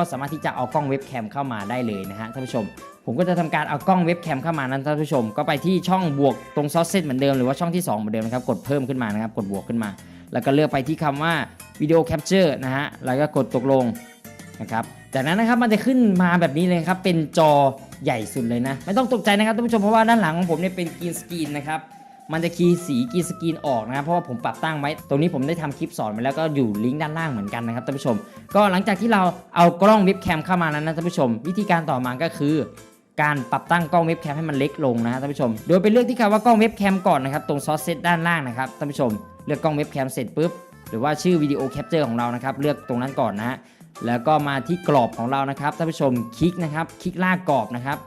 ก็สามารถที่จะเอากล้องเว็บแคมเข้ามาได้เลยนะฮะท่านผู้ชม ผมก็จะทำการเอากล้องเว็บแคมเข้ามานั้นท่านผู้ชม ก็ไปที่ช่องบวกตรงซอสเซตเหมือนเดิมหรือว่าช่องที่ 2 เหมือนเดิมนะครับกดเพิ่มขึ้นมานะครับกดบวกขึ้นมา แล้วก็เลือกไปที่คำว่าวิดีโอแคปเจอร์นะฮะแล้วก็กดตกลงนะครับจากนั้นนะครับมันจะขึ้นมาแบบนี้เลยครับเป็นจอใหญ่สุดเลยนะ ไม่ต้องตกใจนะครับท่านผู้ชมเพราะว่าด้านหลังของผมเนี่ยเป็นกรีนสกรีนนะครับ มันจะคีย์สีกีสกรีนออกนะครับเพราะว่าผมปรับตั้งไว้ ตรงนี้ผมได้ทำคลิปสอนไปแล้วก็อยู่ลิงก์ด้านล่างเหมือนกันนะครับท่านผู้ชม ก็หลังจากที่เราเอากล้องว็บแคมเข้ามาแล้วนะท่านผู้ชม วิธีการต่อมาก็คือการปรับตั้งกล้องเว็บแคมให้มันเล็กลงนะท่านผู้ชม โดยไปเลือกที่คำว่ากล้องเว็บแคมก่อนนะครับตรงซอสเซตด้านล่างนะครับท่านผู้ชม เลือกกล้องเว็บแคมเสร็จปุ๊บหรือว่าชื่อวิดีโอแคปเจอร์ของเรานะครับเลือกตรงนั้นก่อนนะฮะแล้วก็มาที่กรอบของเรานะครับท่านผู้ชมคลิกนะครับคลิกลากกรอบนะครับ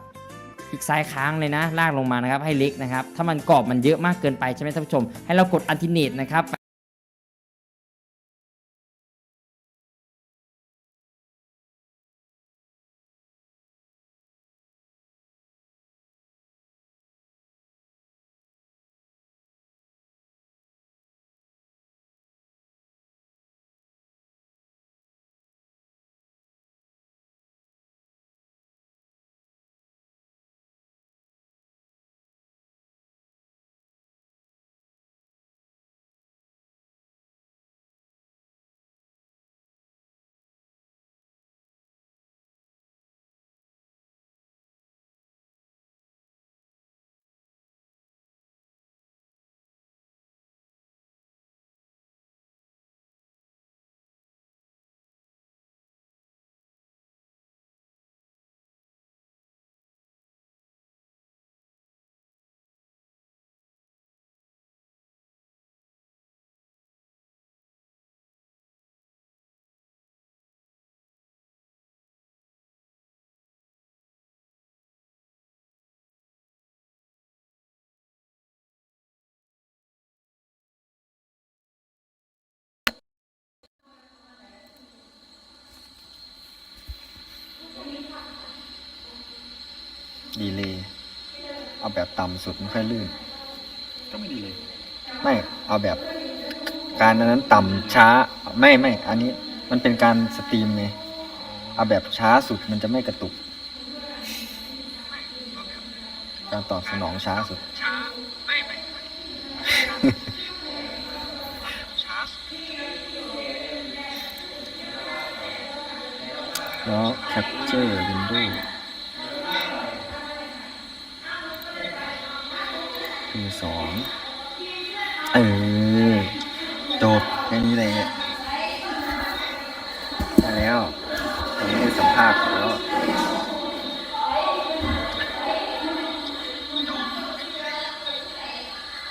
คลิกซ้ายค้างเลยนะลากลงมานะครับให้เล็กนะครับถ้ามันกรอบมันเยอะมากเกินไปใช่ไหมท่านผู้ชม ให้เรากดอันทิเนตนะครับ ดีเลยเอาแบบต่ำสุดไม่ค่อยลื่น ก็ไม่ดีเลย ไม่เอาแบบ การอันนั้นต่ำช้าไม่ไม่อันนี้มันเป็นการสตรีมไงเอาแบบช้าสุดมันจะไม่กระตุก การตอบสนองช้าสุด แล้ว Capture Window คือสองเออ จบแค่นี้เลยได้แล้วตอนนี้สัมภาษณ์แล้ว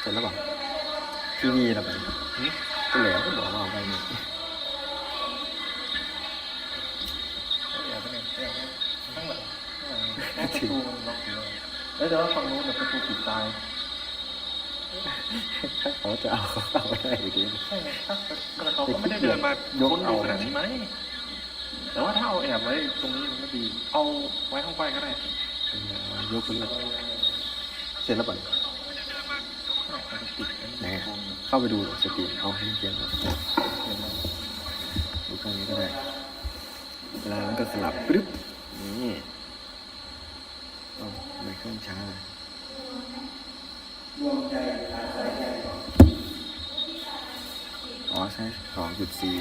เสร็จแล้วเปล่าทีวีแล้วไปก็เหลือก็บอกว่าเอาไปนี่ทั้งหมดประตูมันล็อกอยู่เลยแล้วแต่ว่าฝั่งนู้นแบบประตูปิดตาย ถ้าเขาจะเอาเขาเอาไม่ได้อยู่ดี ใช่ไงถ้าแต่เขาก็ไม่ได้เดินมายกค้นเอาดูขนาดนี้ไหมแต่ว่าถ้าเอาแอบไว้ตรงนี้มันก็ดี เอาไว้ข้างไปก็ได้เออยกไปเลยเสร็จแล้วเปล่าปิดอันไหนนี้อะเข้าไปดูสตรีมเอาให้เกมก่อนดูข้างนี้ก็ได้เวลามันก็สลับปึ๊บนี่เอ้าทำไมเครื่องช้า เลยอ๋อใช่สองจุดสี่